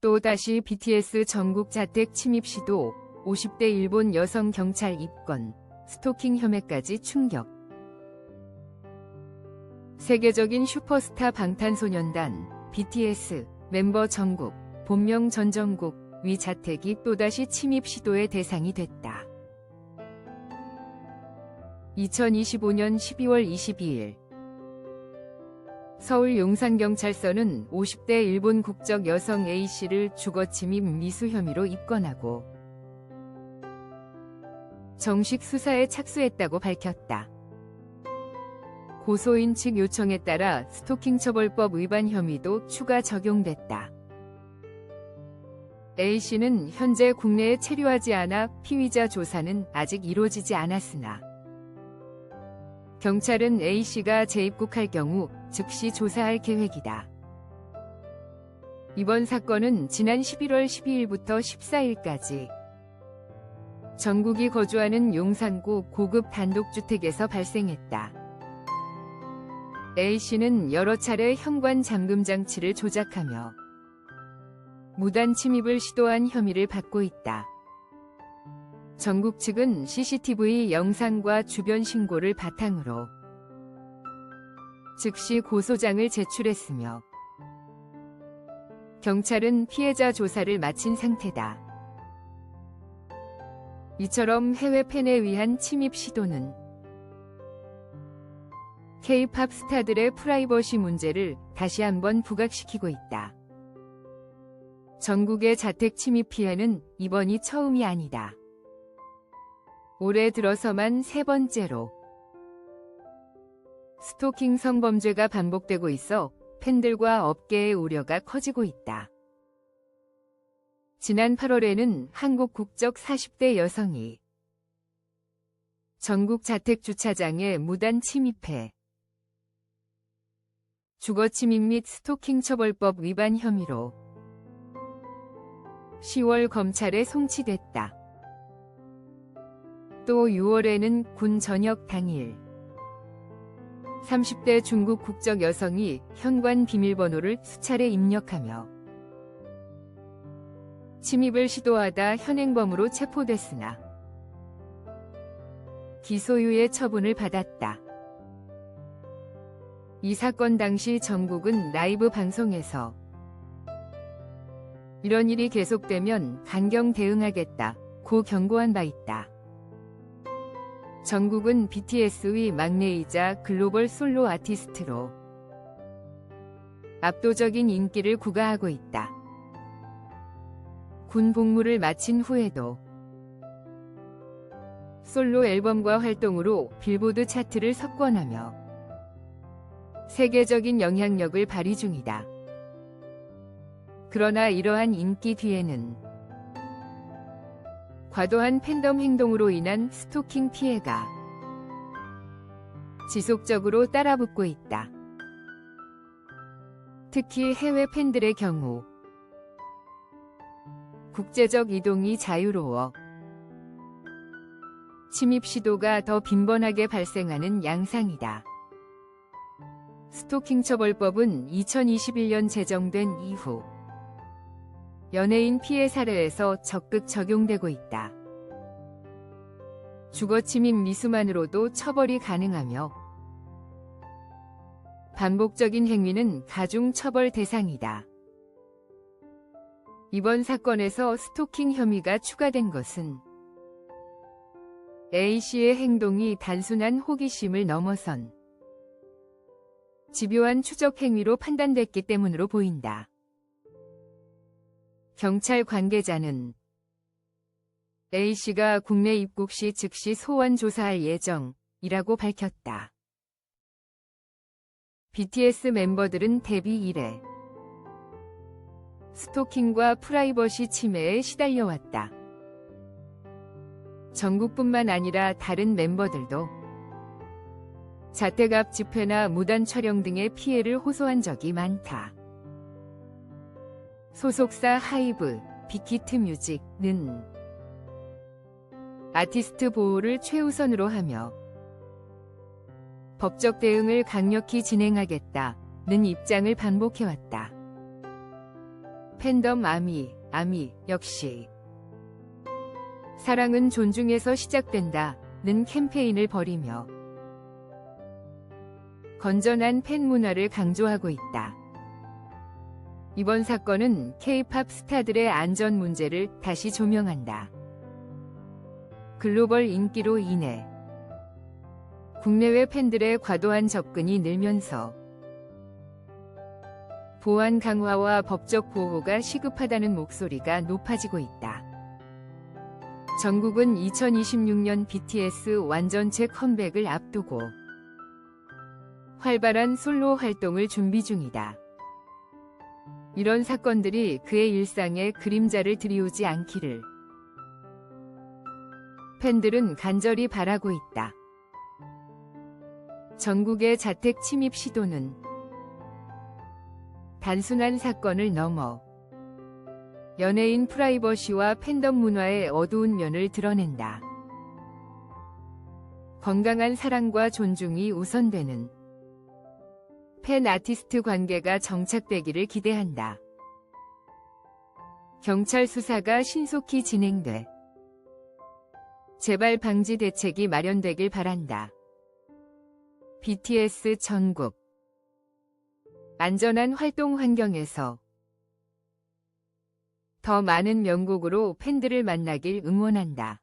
또다시 BTS 전국 자택 침입 시도, 50대 일본 여성 경찰 입건, 스토킹 혐의까지 충격. 세계적인 슈퍼스타 방탄소년단, BTS, 멤버 전국, 본명 전정국, 위 자택이 또다시 침입 시도의 대상이 됐다. 2025년 12월 22일 서울 용산경찰서는 50대 일본 국적 여성 A씨를 주거 침입 미수 혐의로 입건하고 정식 수사에 착수했다고 밝혔다. 고소인 측 요청에 따라 스토킹 처벌법 위반 혐의도 추가 적용됐다. A씨는 현재 국내에 체류하지 않아 피의자 조사는 아직 이루어지지 않았으나 경찰은 A씨가 재입국할 경우 즉시 조사할 계획이다. 이번 사건은 지난 11월 12일부터 14일까지 전국이 거주하는 용산구 고급 단독주택에서 발생했다. A씨는 여러 차례 현관 잠금 장치를 조작하며 무단 침입을 시도한 혐의를 받고 있다. 전국 측은 CCTV 영상과 주변 신고를 바탕으로 즉시 고소장을 제출했으며 경찰은 피해자 조사를 마친 상태다. 이처럼 해외 팬에 위한 침입 시도는 K-팝 스타들의 프라이버시 문제를 다시 한번 부각시키고 있다. 전국의 자택 침입 피해는 이번이 처음이 아니다. 올해 들어서만 세 번째로 스토킹 성범죄가 반복되고 있어 팬들과 업계의 우려가 커지고 있다. 지난 8월에는 한국 국적 40대 여성이 전국 자택 주차장에 무단 침입해 주거 침입 및 스토킹 처벌법 위반 혐의로 10월 검찰에 송치됐다. 또 6월에는 군 전역 당일 30대 중국 국적 여성이 현관 비밀번호를 수차례 입력하며 침입을 시도하다 현행범으로 체포됐으나 기소유예 처분을 받았다. 이 사건 당시 전국은 라이브 방송에서 이런 일이 계속되면 강경 대응하겠다 고 경고한 바 있다. 전국은 BTS의 막내이자 글로벌 솔로 아티스트로 압도적인 인기를 구가하고 있다. 군 복무를 마친 후에도 솔로 앨범과 활동으로 빌보드 차트를 석권하며 세계적인 영향력을 발휘 중이다. 그러나 이러한 인기 뒤에는 과도한 팬덤 행동으로 인한 스토킹 피해가 지속적으로 따라붙고 있다. 특히 해외 팬들의 경우 국제적 이동이 자유로워 침입 시도가 더 빈번하게 발생하는 양상이다. 스토킹 처벌법은 2021년 제정된 이후 연예인 피해 사례에서 적극 적용되고 있다. 주거 침입 미수만으로도 처벌이 가능하며 반복적인 행위는 가중 처벌 대상이다. 이번 사건에서 스토킹 혐의가 추가된 것은 A씨의 행동이 단순한 호기심을 넘어선 집요한 추적 행위로 판단됐기 때문으로 보인다. 경찰 관계자는 A씨가 국내 입국 시 즉시 소환 조사할 예정이라고 밝혔다. BTS 멤버들은 데뷔 이래 스토킹과 프라이버시 침해에 시달려왔다. 전국뿐만 아니라 다른 멤버들도 자택 앞 집회나 무단 촬영 등의 피해를 호소한 적이 많다. 소속사 하이브, 빅히트 뮤직는 아티스트 보호를 최우선으로 하며 법적 대응을 강력히 진행하겠다는 입장을 반복해왔다. 팬덤 아미, 아미 역시 사랑은 존중에서 시작된다는 캠페인을 벌이며 건전한 팬 문화를 강조하고 있다. 이번 사건은 K-팝 스타들의 안전 문제를 다시 조명한다. 글로벌 인기로 인해 국내외 팬들의 과도한 접근이 늘면서 보안 강화와 법적 보호가 시급하다는 목소리가 높아지고 있다. 전국은 2026년 BTS 완전체 컴백을 앞두고 활발한 솔로 활동을 준비 중이다. 이런 사건들이 그의 일상에 그림자를 들이우지 않기를 팬들은 간절히 바라고 있다. 전국의 자택 침입 시도는 단순한 사건을 넘어 연예인 프라이버시와 팬덤 문화의 어두운 면을 드러낸다. 건강한 사랑과 존중이 우선되는 팬 아티스트 관계가 정착되기를 기대한다. 경찰 수사가 신속히 진행돼 재발 방지 대책이 마련되길 바란다. BTS 전국 안전한 활동 환경에서 더 많은 명곡으로 팬들을 만나길 응원한다.